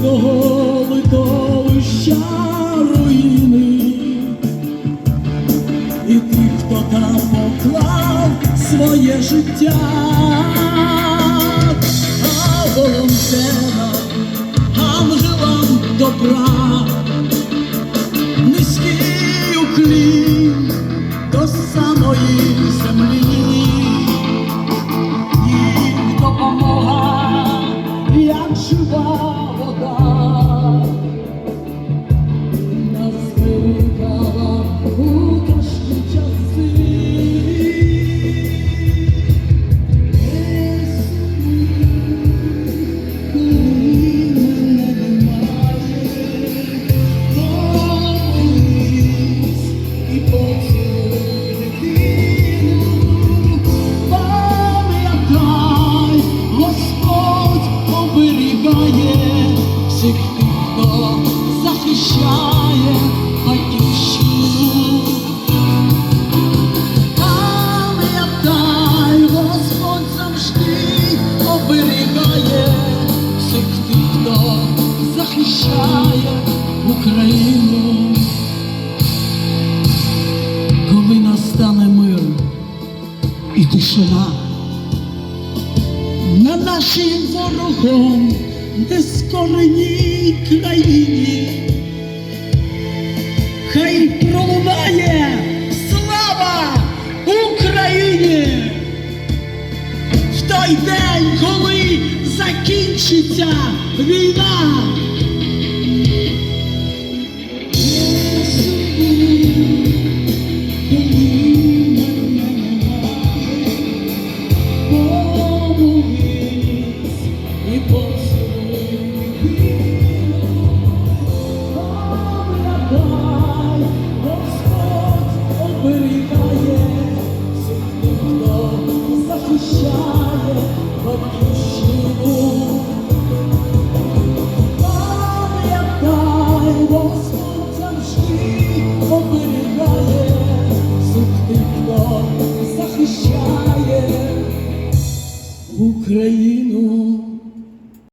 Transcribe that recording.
Колишнього литовища руїни. І тих, хто там поклав своє життя, а волонтерам, ангелам добра, низький уклін до самої землі, і допомога. Захищає батьківщину. Пам'ятай, завжди оберігає всіх тих, хто захищає Україну. Коли настане мир і тишина на нашій ворогом нескореній країні. Хай пролунає слава Україні! В той день, коли закінчиться війна, Ucraninos.